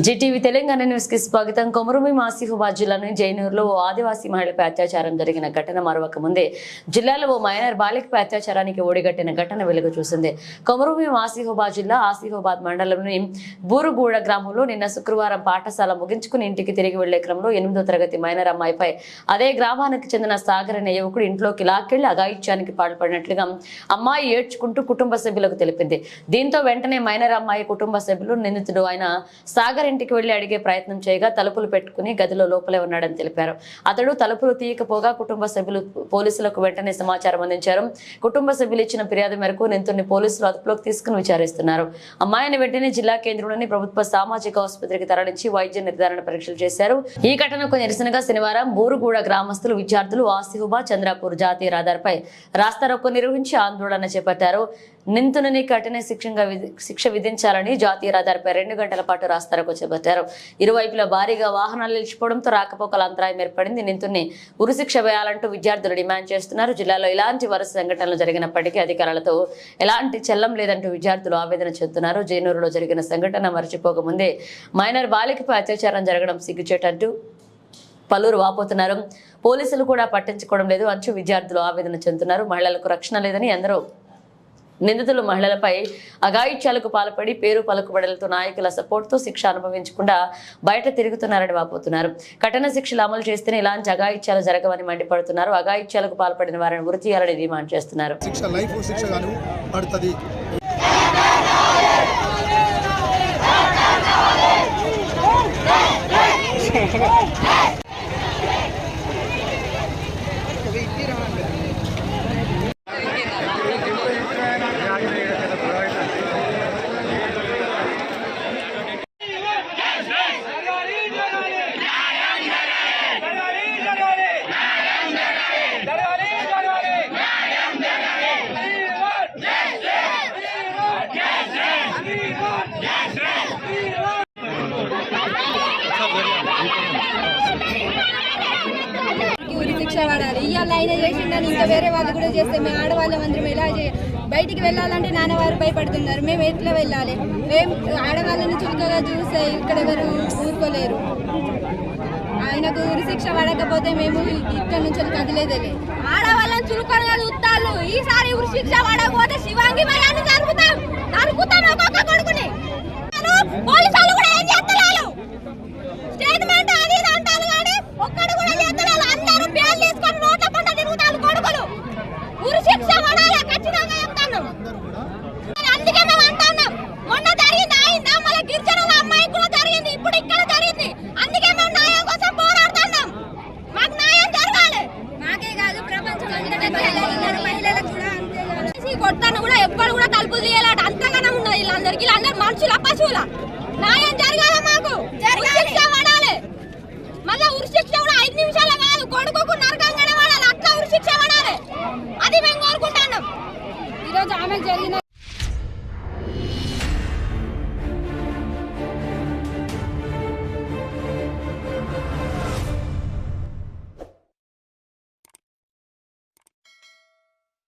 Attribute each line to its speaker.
Speaker 1: Zee TV Telangana న్యూస్కి స్వాగతం. కొమరుమి మాసిఫాబాద్ జిల్లాలోని జైనూరులో ఓ ఆదివాసీ మహిళపై అత్యాచారం జరిగిన ఘటన మరొక ముందే జిల్లాలో ఓ మైనర్ బాలికపై అత్యాచారానికి ఓడిగట్టిన ఘటన వెలుగు చూసింది. కొమరుమి ఆసిఫాబాద్ జిల్లా ఆసిఫాబాద్ మండలంలోని బూరుగూడ గ్రామంలో నిన్న శుక్రవారం పాఠశాల ముగించుకుని ఇంటికి తిరిగి వెళ్ళే క్రమంలో ఎనిమిదో తరగతి మైనర్ అమ్మాయిపై అదే గ్రామానికి చెందిన సాగర్ అనే యువకుడు ఇంట్లోకి లాక్కెళ్ళి అగాయిత్యానికి పాల్పడినట్లుగా అమ్మాయి ఏడ్చుకుంటూ కుటుంబ సభ్యులకు తెలిపింది. దీంతో వెంటనే మైనర్ అమ్మాయి కుటుంబ సభ్యులు నిందితుడు ఆయన సాగర్ ఇంటికి వెళ్ళి అడిగే ప్రయత్నం చేయగా తలుపులు పెట్టుకుని గదిలో లోపలే ఉన్నాడని తెలిపారు. అతడు తలుపులు తీయకపోగా కుటుంబ సభ్యులు పోలీసులకు వెంటనే సమాచారం అందించారు. కుటుంబ సభ్యులు ఇచ్చిన ఫిర్యాదు మేరకు నిందితుడిని పోలీసులు అదుపులోకి తీసుకుని విచారిస్తున్నారు. అమ్మాయిని వెంటనే జిల్లా కేంద్రంలోని ప్రభుత్వ సామాజిక ఆసుపత్రికి తరలించి వైద్య నిర్ధారణ పరీక్షలు చేశారు. ఈ ఘటనకు నిరసనగా శనివారం బూరుగూడ గ్రామస్తులు విద్యార్థులు ఆసిహుబా చంద్రాపూర్ జాతీయ రహదారిపై రాస్తారోకో నిర్వహించి ఆందోళన చేపట్టారు. నిందితుడిని కఠిన శిక్షంగా విధి- శిక్ష విధించాలని జాతీయ రహదారిపై రెండు గంటల పాటు రాస్తారోకో చేపట్టారు ఇరువైపులా భారీగా వాహనాలు నిలిచిపోవడంతో రాకపోకల అంతరాయం ఏర్పడింది. నిందితుడిని ఉరిశిక్ష వేయాలంటూ విద్యార్థులు డిమాండ్ చేస్తున్నారు. జిల్లాలో ఇలాంటి వరుస సంఘటనలు జరిగినప్పటికీ అధికారులతో ఎలాంటి చెల్లం లేదంటూ విద్యార్థులు ఆవేదన చెందుతున్నారు. జైనూరులో జరిగిన సంఘటన మరచిపోకముందే మైనర్ బాలికపై అత్యాచారం జరగడం సిగ్గుచేటంటూ పలువురు వాపోతున్నారు. పోలీసులు కూడా పట్టించుకోవడం లేదు. అంచు విద్యార్థులు ఆవేదన చెందుతున్నారు. మహిళలకు రక్షణ లేదని ఎందరో నిందితులు మహిళలపై అఘాయిత్యాలకు పాల్పడి పేరు పలుకుబడులతో నాయకుల సపోర్ట్తో శిక్ష అనుభవించకుండా బయట తిరుగుతున్నారని వాపోతున్నారు. కఠిన శిక్షలు అమలు చేస్తేనే ఇలాంటి అఘాయిత్యాలు జరగవని మండిపడుతున్నారు. అఘాయిత్యాలకు పాల్పడిన వారిని గురి తీయాలని డిమాండ్ చేస్తున్నారు.
Speaker 2: శిక్ష శిక్ష
Speaker 3: పడాలి ఇవాళ ఆయన చేసిండని ఇంకా వేరే వాళ్ళు కూడా చేస్తే మేము ఆడవాళ్ళం అందరం ఎలా బయటికి వెళ్ళాలంటే నాన్నవారు భయపడుతున్నారు. మేము ఎట్లా వెళ్ళాలి? మేము ఆడవాళ్ళని చురుకగా చూస్తే ఇక్కడ ఎవరు ఊరుకోలేరు. ఆయనకు ఉరి శిక్ష పడకపోతే మేము ఇక్కడ నుంచి కదిలేదే ఆడవాళ్ళని చురుకగా చూస్తాను ఈసారి ఉరి శిక్ష పడకపోతే శివాంగి భయాన్ని జరుపుతాం జరుపుతాం తలుపులు తీయాలట అంతగానే ఉన్నది వీళ్ళందరికీ. వీళ్ళందరూ మనుషుల పశువుల. న్యాయం జరగాల మాకు? శిక్ష పడాలి మళ్ళా ఉరి శిక్ష కూడా ఐదు నిమిషాలు కాదు. కొడుకుకు నరకంగానే పడాలి అట్లా ఉరి శిక్ష పడాలి అది మేము కోరుకుంటాం ఈరోజు ఆమె జరిగిన